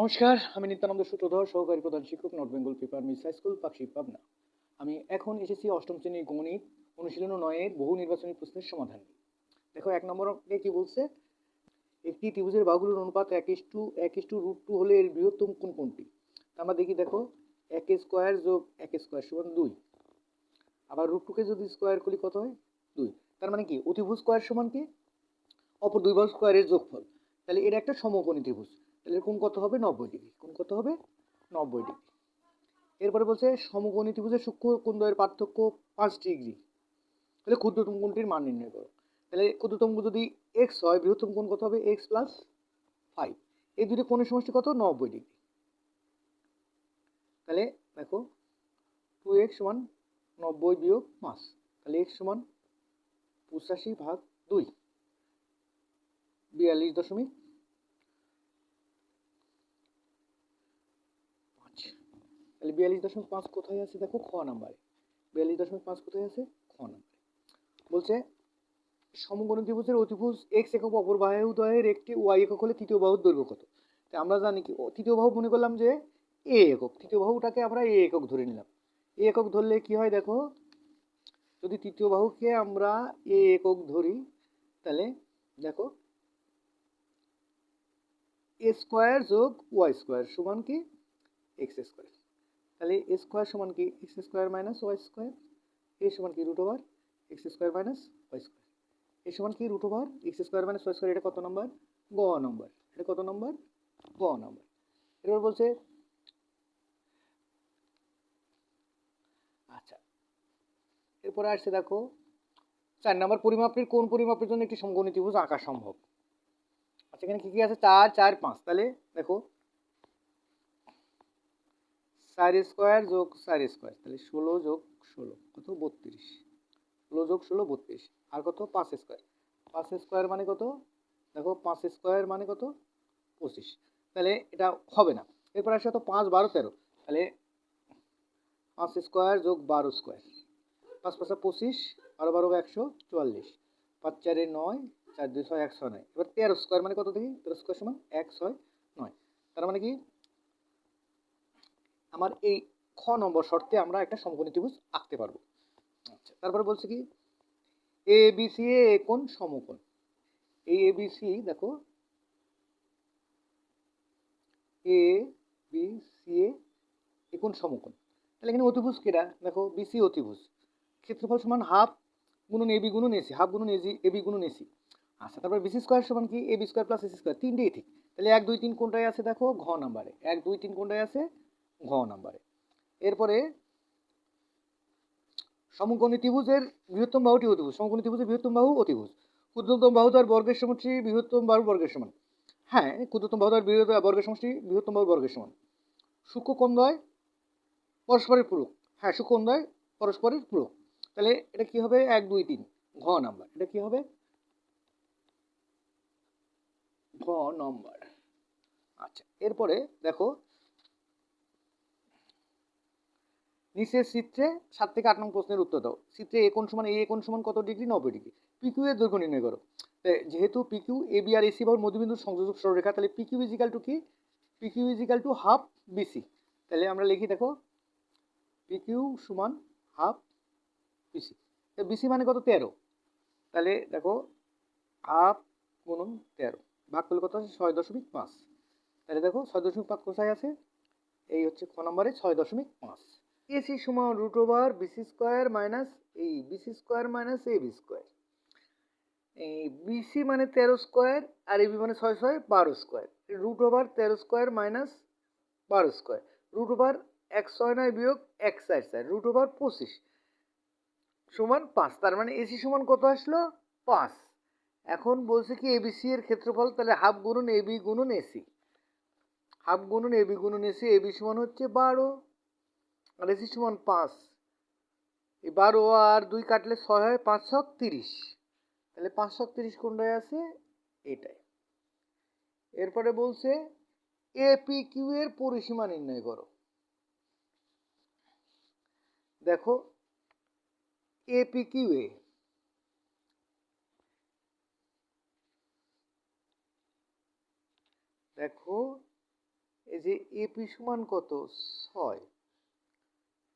নমস্কার, আমি নিত্যানন্দ সূত্রধর, সহকারী প্রধান শিক্ষক north Bengal paper mills high school Pakshi Pabna. আমি এখন এসেছি অষ্টম শ্রেণির গণিত অনুশীলন নয়ের বহু নির্বাচনী প্রশ্নের সমাধান দেখো, এক নম্বরে কি বলছে? একটি ত্রিভুজের বাহুগুলোর অনুপাত এক ইস টু, এক ইস টু রুট টু হলে এর বৃহত্তম কোন কোনটি? আমরা দেখি, দেখো, এক স্কোয়ার যোগ এক স্কোয়ার সমান দুই। আবার রুট টুকে যদি স্কোয়ার করি কত হয়? দুই। তার মানে কি? অতিভুজ স্কোয়ার সমান কি? অপর দুই বাহু স্কোয়ারের যোগফল। তাহলে এটা একটা সমকোণী ত্রিভুজ। তাহলে কোন কত হবে? নব্বই ডিগ্রি। কোন কত হবে? নব্বই ডিগ্রি। এরপরে বলছে সমকোণী ত্রিভুজের সূক্ষ্ম কোণ দ্বয়ের পার্থক্য পাঁচ ডিগ্রি। তাহলে ক্ষুদ্রতম কোণটির মান নির্ণয় করো। তাহলে ক্ষুদ্রতম যদি এক্স হয়, বৃহত্তম কোণ কত হবে? এক্স প্লাস ফাইভ এই দুটো কোণের সমষ্টি কত? নব্বই ডিগ্রি। তাহলে দেখো টু এক্স সমান নব্বই বিয়োগ পাঁচ তাহলে এক্স সমান পঁচাশি ভাগ দুই। বিয়াল্লিশ দশমিক পাঁচ তাহলে বিয়াল্লিশ দশমিক পাঁচ কোথায় আছে? দেখো খ নাম্বারে। বিয়াল্লিশ দশমিক পাঁচ কোথায় আছে? খ নাম্বারে। বলছে সমকোণী ত্রিভুজের অতিভুজ এক্স একক অপর বাহু দ্বয়ের একটি ওয়াই একক হলে তৃতীয় বাহুর দৈর্ঘ্য কত? তাই আমরা জানি কি তৃতীয় বাহু মনে করলাম যে এ একক। তৃতীয় বাহুটাকে আমরা এ একক ধরে নিলাম। এ একক ধরলে কি হয় দেখো? যদি তৃতীয় বাহুকে আমরা এ একক ধরি, তাহলে দেখো এ স্কোয়ার যোগ ওয়াই স্কোয়ার সমান কি? এক্স স্কোয়ার তাহলে এ স্কোয়ার সমান কি? X square minus Y square A সমান কি? Root over X square minus Y square A সমান কি? Root over X square minus Y square এটা কত নম্বর গ নম্বর এটা কত নম্বর গ নম্বর এরপর বলছে আচ্ছা এরপরে আসছে দেখো, চার নম্বর পরিমাপের কোন পরিমাপের জন্য একটি সমকোণী ত্রিভুজ আঁকা সম্ভব? আচ্ছা এখানে কি কি আছে? চার চার, পাঁচ। তাহলে দেখো চার স্কোয়ার যোগ চার স্কোয়ার, তাহলে ষোলো যোগ ষোলো, কত? বত্রিশ। ষোলো যোগ ষোলো, বত্রিশ। আর কত? পাঁচ স্কোয়ার। পাঁচ স্কোয়ার মানে কত? দেখো, পাঁচ স্কোয়ার মানে কত? পঁচিশ। তাহলে এটা হবে না। এরপর আসে তো পাঁচ বারো তেরো। তাহলে পাঁচ স্কোয়ার যোগ বারো স্কোয়ার। পাঁচ পাঁচা পঁচিশ, বারো বারো একশো চুয়াল্লিশ। পাঁচ চারে নয়, চার দুই ছয় একশো নয়। এবার তেরো স্কোয়ার মানে কত দেখি? তেরো স্কোয়ার সমান এক ছয় নয়। তার মানে কি? আমার এই খ নম্বর শর্তে আমরা একটা সমকোণী ত্রিভুজ আঁকতে পারব। আচ্ছা তারপরে বলছে কি? এ বি সি এ কোন সমকোণ? এই এ বি সি দেখো। এ বি সি এ কোন সমকোণ? তাহলে এখানে অতিভুজ কেটা দেখো বিসি অতিভুজ। ক্ষেত্রফল সমান হাফ গুণন এবি গুণন এসি হাফ গুণন এজি এবি গুণন এসি আচ্ছা তারপর বিসি স্কোয়ার সমান কি? A B square plus AC square তিনটেই ঠিক। তাহলে এক, দুই, তিন কোনটায় আছে? দেখো, ঘ নাম্বারে। এক, দুই, তিন কোনটায় আছে? ঘ নাম্বারে। এরপরে সমকোণী ত্রিভুজের বৃহত্তম বাহুটি অতিভুজ সমকোণী ত্রিভুজের বৃহত্তম বাহু অতিভুজ। ক্ষুদ্রতম বাহু তার বর্গের সমষ্টি, বৃহত্তম বাহু বর্গের সমান। হ্যাঁ ক্ষুদ্রতম বাহু তার বৃহত্তম বর্গের সমষ্টি, বৃহত্তম বাহু বর্গের সমান। সূক্ষ্ম কোণদ্বয় পরস্পরের পূরক। হ্যাঁ সূক্ষ্ম কোণদ্বয় পরস্পরের পূরক। তাহলে এটা কি হবে? এক, দুই, তিন। ঘ নাম্বার। এটা কি হবে? ঘ নম্বর। আচ্ছা এরপরে দেখো নিচের চিত্রে সাত থেকে আট নং প্রশ্নের উত্তর দাও। চিত্রে এ কোণ সমান, এ কোণ সমান কত ডিগ্রি নব্বই ডিগ্রি? পিকিউ এর দৈর্ঘ্য নির্ণয় করো। যেহেতু পিকিউ এ বি আর এসি বাহুর মধ্যবিন্দুর সংযোজক সরলরেখা, তাহলে পিকিউ ইজিক্যাল টু কি? PQ equal to half BC তাহলে আমরা লিখি, দেখো পিকিউ সমান হাফ বিসি বিসি মানে কত? তেরো। তাহলে দেখো হাফ গুণন তেরো। ভাগ করলে কত আছে ছয় দশমিক পাঁচ। তাহলে দেখো, ছয় দশমিক পাঁচ কোথায় আছে? এই হচ্ছে ক নম্বরে ছয় দশমিক পাঁচ। এসি সমান root over BC square minus এই BC square minus A B square. এই বিসি মানে তেরো স্কোয়ার আর এবি মানে ছয় ছয় বারো স্কোয়ার। রুট ওভার তেরো স্কোয়ার মাইনাস বারো স্কোয়ার। রুট ওভার এক ছয় নয় বিয়োগ এক চার চার। রুট ওভার পঁচিশ সমান পাঁচ। তার মানে এসি সমান কত আসলো? পাঁচ। এখন বলছে কি এবিসি এর ক্ষেত্রফল তাহলে হাফ গুণন এবি গুণন এসি হাফ গুণন এবি গুণন এসি এবি সমান হচ্ছে বারো। আর পাঁচ। এই বারো আর দুই কাটলে ছয় হয় পাঁচ ছক তিরিশ তাহলে পাঁচ ছক তিরিশ কোনটায় আছে? এটাই এরপরে বলছে এপি কিউ এর পরিসীমা নির্ণয় করো। দেখো এপি কিউ এ। দেখো, এই যে এপি সমান কত? ছয়।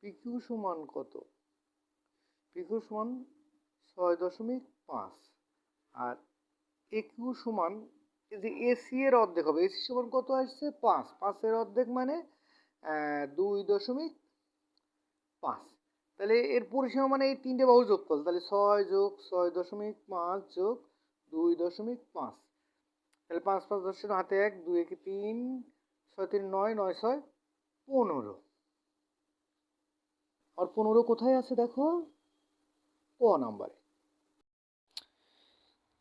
পিকিউ সমান কত? পিকিউ সমান ছয় দশমিক পাঁচ। আর একিউ সমান যে এসি এর অর্ধেক হবে, এসি সমান কত আসছে? পাঁচ। পাঁচের অর্ধেক মানে দুই দশমিক পাঁচ। তাহলে এর পরিসীমা মানে এই তিনটে বাহু যোগ করল তাহলে ছয় যোগ ছয় দশমিক পাঁচ যোগ দুই দশমিক পাঁচ। তাহলে পাঁচ পাঁচ দশের হাতে এক, দুই একে তিন, ছয় তিন নয় নয় ছয় পনেরো। আর পনেরো কোথায় আছে দেখো? ক নাম্বারে।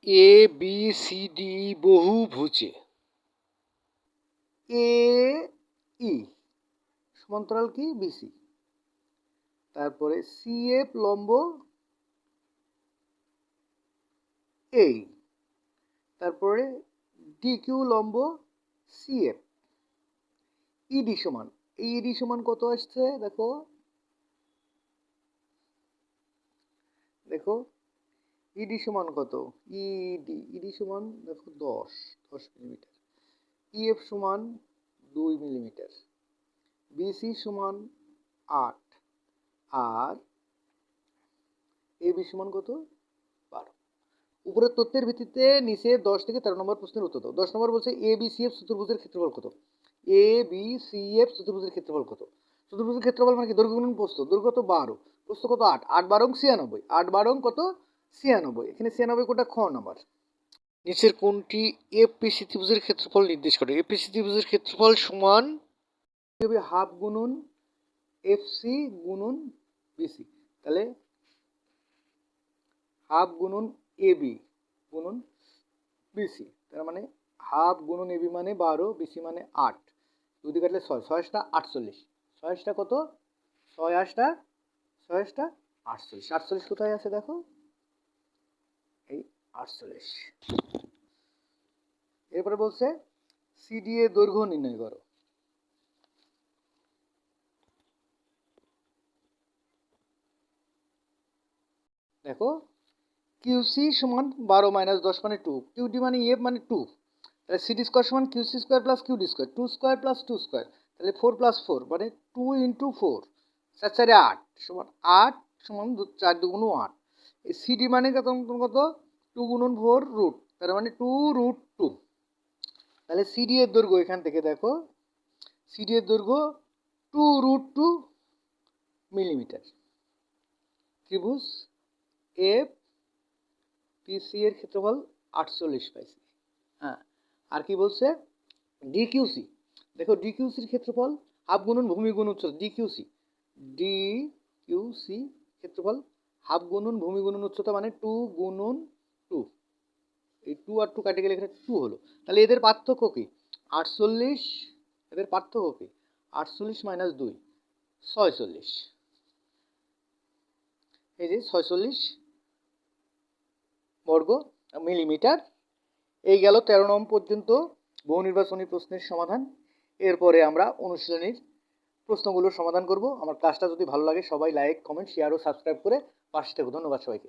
A, B, C, D, বহুভুজে। A, E. সমান্তরাল কি? বিসি তারপরে সি এফ লম্ব। এই তারপরে ডি, কিউ, লম্ব। C, F. ইডি সমান। এই ইডি সমান কত আসছে? দেখো দেখো ইডি সমান কত? ইডি ইডি সমান দেখো দশ দশ মিলিমিটার ইএফ সমান দুই মিলিমিটার বিসি সমান আট। আর এ বি সমান কত? বারো। উপরের তথ্যের ভিত্তিতে নিচে দশ থেকে তেরো নম্বর প্রশ্নের উত্তর দাও। দশ নম্বর বলছে এ বি সি এফ চতুর্ভুজের ক্ষেত্রফল কত? এ বি সি এফ চতুর্ভুজের ক্ষেত্রফল কত? চতুর্ভুজের ক্ষেত্রফল মানে কি? দৈর্ঘ্য গুণন প্রস্থ। দৈর্ঘ্য কত? বারো। প্রস্থ কত? আট। আট বারং ছিয়ানব্বই। আট বারং কত? ছিয়ানব্বই। এখানে ছিয়ানব্বই কোটা খ নাম্বার। নিচের কোনটি এপিসি ত্রিভুজের ক্ষেত্রফল নির্দেশ করে? এপিসি ত্রিভুজের ক্ষেত্রফল সমান হাফ গুণন এফসি গুণন বিসি তাহলে হাফ গুণন এবি গুণন বিসি তার মানে হাফ গুণন এবি মানে বারো বিসি মানে আট। দুই কাটলে ছয়। ছয় আটটা আটচল্লিশ। ছয় আটটা কত? ছয় আটটা ছয় আটটা আটচল্লিশ। আটচল্লিশ কোথায় আছে দেখো? এই আটচল্লিশ। এরপরে বলছে, সিডিএ দৈর্ঘ্য নির্ণয় করো। দেখো কিউসি সমান বারো মাইনাস দশ মানে টু। কিউডি মানে এফ মানে টু। তাহলে সিডি স্কোয়ার সমান QC square plus QD square. Two square plus two square. তাহলে ফোর প্লাস ফোর মানে টু ইন্টু ফোর। চার চারে আট সমান আট সমান দু চার দুগুণ আট। এই সিডি মানে কত? কত? টু গুণন ফোর রুট। তার মানে টু রুট টু। তাহলে সিডি এর দৈর্ঘ্য এখান থেকে দেখো। সিডি এর দৈর্ঘ্য টু রুট টু মিলিমিটার। ত্রিভুজ এফ পিসি এর ক্ষেত্রফল আটচল্লিশ পাইছি হ্যাঁ আর কি বলছে? ডিকিউসি দেখো ডিকিউসির ক্ষেত্রফল হাফ গুণন ভূমি গুণ উচ্চতা ডিকিউসি ডি কিউসি ক্ষেত্রফল হাফ গুণন ভূমি গুণন উচ্চতা মানে টু গুণন টু এই টু আর টু কাটে গেলে এখানে টু হলো। তাহলে এদের পার্থক্য কি? আটচল্লিশ, এদের পার্থক্য কি? আটচল্লিশ মাইনাস দুই, ছয়চল্লিশ। এই যে ছয়চল্লিশ বর্গ মিলিমিটার এই গেল তেরো নম্বর পর্যন্ত বহু নির্বাচনী প্রশ্নের সমাধান। এরপরে আমরা অনুশীলনীর প্রশ্নগুলোর সমাধান করব। আমার ক্লাসটা যদি ভালো লাগে সবাই লাইক কমেন্ট শেয়ার ও সাবস্ক্রাইব করে পাশে থেকো। ধন্যবাদ সবাইকে।